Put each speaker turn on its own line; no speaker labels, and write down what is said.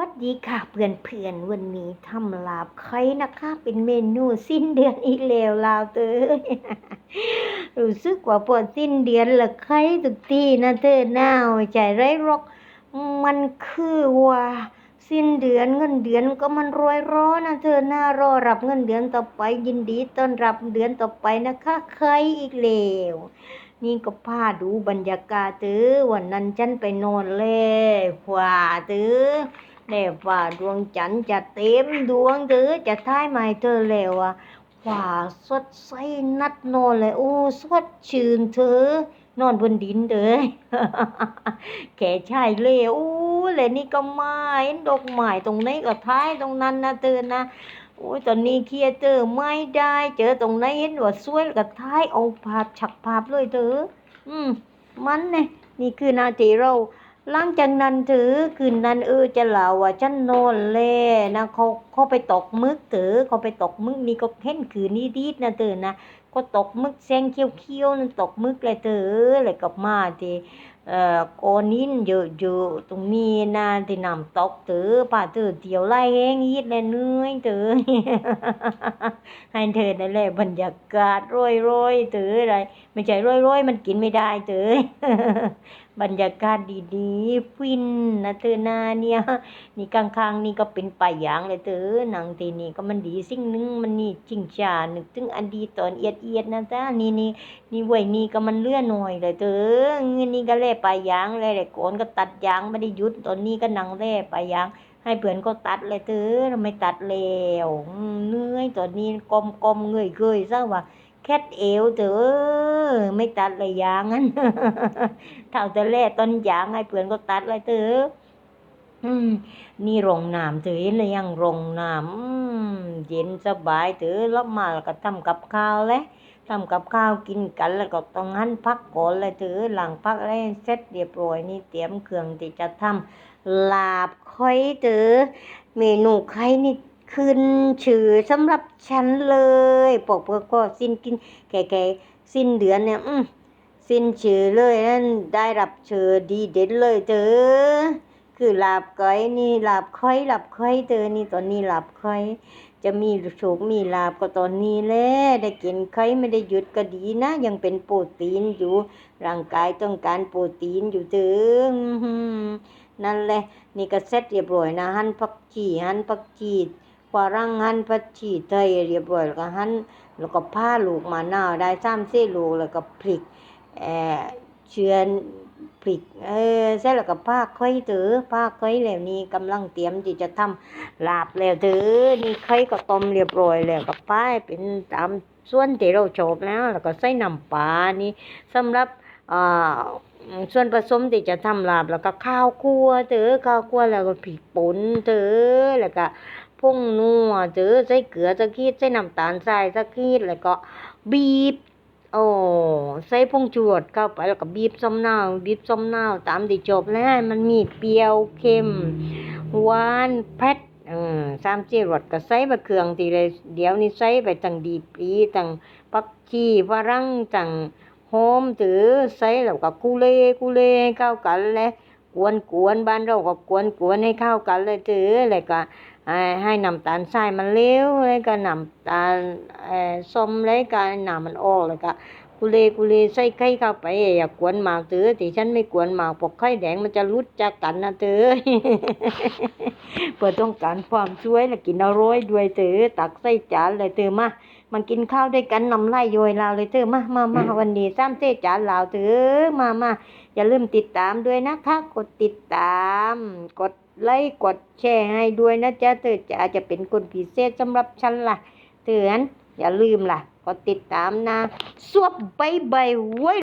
วัสดีค่ะเพื่อนเพื่อนวันนี้ทำลาบไข่นะคะ เป็นเมนูสิ้นเดือนอีกแล้วลาวเตยรู้สึกว่าพอสิ้นเดือนละไข่ทุกทีนะเธอหนาวใจไรหรก มันคือว่าสิ้นเดือนเงินเดือนก็มันรวยร้อนะเธอหน้ารอรับเงินเดือนต่อไปยินดีต้อนรับเดือนต่อไปนะคะไข่อีกแล้วนี่ก็พาดูบรรยากาศเตอวันนั้นฉันไปนอนเลยว่าเตอ แน่ว่าดวงจันทร์จะเต็มดวงเด้อจะท้ายไมาให้เธอแล้วอะว่าสดใสนัดนอนเลยโอ้สดชื่นเธอนอนบนดินเด้อแก่ชายเลยโอ้เลยนี่ก็ไม้ดอกไม้ตรงไหนก็ท้ายตรงนั้นนะเธอนนะโอ้ยตอนนี้เคลียร์เจอไม่ได้ เจอตรงไหนเห็นว่าสวยก็ท้ายเอาภาพฉักภาพเลยเธออืมมันเนี่ยนี่คือนาทีเรา หลังจากนั้นถือคืนนั้นเออจะเล่าว่าฉันนอนเล่นะเขา เขาไปตกมึกเถอเขาไปตกมึกนี่ก็เห็นคืนนี้ดีดนะเถอนะก็ตกมึกแซงเคี้ยวๆนั่นตกมึกเลยเถอเลยกลับมาที่เอ่อโกนินเยอะๆตรงนี้นะที่น้ำตกเถอป้าเถอเที่ยวไล่แห้งยีดเลยเหนื่อยเถอให้เธอนั่นแหละบรรยากาศโรยๆเถออะไรไม่ใช่โรยๆมันกินไม่ได้เถอบรรยากาศดีๆฟินนะเธอนาเนี่ยนี่ข้างๆนี่ก็เป็นป่าหยางเลยเธอหนังทีนี่ก็มันดีสิ่งหนึ่งมันนี่จริงจานึกถึงอดีตตอนเอียดเอียดๆนะจ๊ะนี่นี่นี่ไว้นี่ก็มันเลื่อนหน่อยเลยเธอเงินนี่ก็แล่ป่าหยางแล่แต่โกนก็ตัดยางไม่ได้หยุดตอนนี้ก็นังแล่ป่าหยาง ให้เพื่อนก็ตัดเลยเธอทำไมตัดแล้วเหนื่อยตอนนี้กลมกลมๆเงยเกยซะว่าแคทเอวเถอไม่ตัดเลยยางนั้นเท่าแต่แรกต้นยางให้เพื่อนก็ตัดเลยเถอ อืม นี่โรงน้ำเถอเห็นหรือยังโรงน้ำอืมเย็นสบายเถอะแล้วมาแล้วก็ทำกับข้าวเลยทำกับข้าวกินกันแล้วก็ต้องหันพักก่อนเลยเถอหลังพักอะไรเสร็จเรียบร้อยนี่เตรียมเครื่องที่จะทำลาบค่อยเถอเมนูไข่นี่ขึ้นชื่อสำหรับฉันเลยปกเพื่อก็สิ้นกิน แก่ๆสิ้นเดือนเนี่ย อืมสิ้นชื่อเลยนั่นได้รับเชิญดีเด่นเลยเธอ คือหลาบก้อยนี่หลาบค่อยหลาบค่อยเธอนี่ตอนนี้หลาบค่อย จะมีโชคมีลาบก็ตอนนี้แหละได้กินไข่ไม่ได้หยุดก็ดีนะ ยังเป็นโปรตีนอยู่ ร่างกายต้องการโปรตีนอยู่เถอนั่นแหละนี่ก็เสร็จเรียบร้อยนะหั่นผักชีหั่นผักชีฝรั่งหั่นผักชีไทยเรียบร้อยแล้วก็หั่นแล้วก็ผ้าลูกมะนาวได้สามสี่ลูกแล้วก็พริกเอ่อ เชือนพริกเออเสร็จแล้วก็ผ้าค่อยเถือผ้าค่อยแล้วนี่กำลังเตรียมที่จะทำลาบแล้วเถือนี่ไข่ก็ต้มเรียบร้อยแล้วก็ป้ายเป็นตามส่วนที่เราชอบแล้ว แล้วก็ใส่น้ำปลานี่สำหรับอ่าส่วนผสมที่จะทำลาบแล้วก็ข้าวคั่วเถอข้าวคั่วแล้วก็พริกป่นเถอแล้วก็ผงนัวเจอใส่เกลือสักขีดใส่น้ำตาลทรายสักขีดแล้วก็บีบ โอ้ใส่ผงชูรสเข้าไปแล้วก็บีบส้มนาวบีบส้มนาวตามที่จบแล้วมันมีเปรี้ยวเค็มหวานเผ็ดเออสามสี่รสก็ใส่ไปเครื่องทีเลย เดี๋ยวนี้ใส่ไปตั้งดีปรีตั้งปักชีฝรั่งตั้งหอมถือใส่แล้วก็กุเลกุเลเข้ากันเลยกวนกวนบ้านเราก็กวนกวนให้เข้ากันเลยถือแล้วก็ ให้ให้น้ำตาลทรายมันเลี้ยวแล้วก็น้ำตาลเอ่อส้มแล้วก็น้ำมันออกแล้วก็กุเลกุเลใส่ไข่เข้าไปอย่ากวนมากเถอะที่ฉันไม่กวนมากเพราะไข่แดงมันจะรุดจากกันนะเถอะเพื่อต้องการความสวยและกินอร่อยด้วยเถอะตักใส่จานเลยเถอะมามันกินข้าวด้วยกันน้ำลายย้อยลาวเลยเถอะมามามาวันนี้สามเส้จานลาวเถอะมามาอย่าลืมติดตามด้วยนะคะ กดติดตาม กด ไลค์กดแชร์ให้ด้วยนะจ๊ะเธอจะจะเป็นคนพิเศษสำหรับฉันล่ะเตือนอย่าลืมล่ะ กดติดตามนะสวบบายบายไว้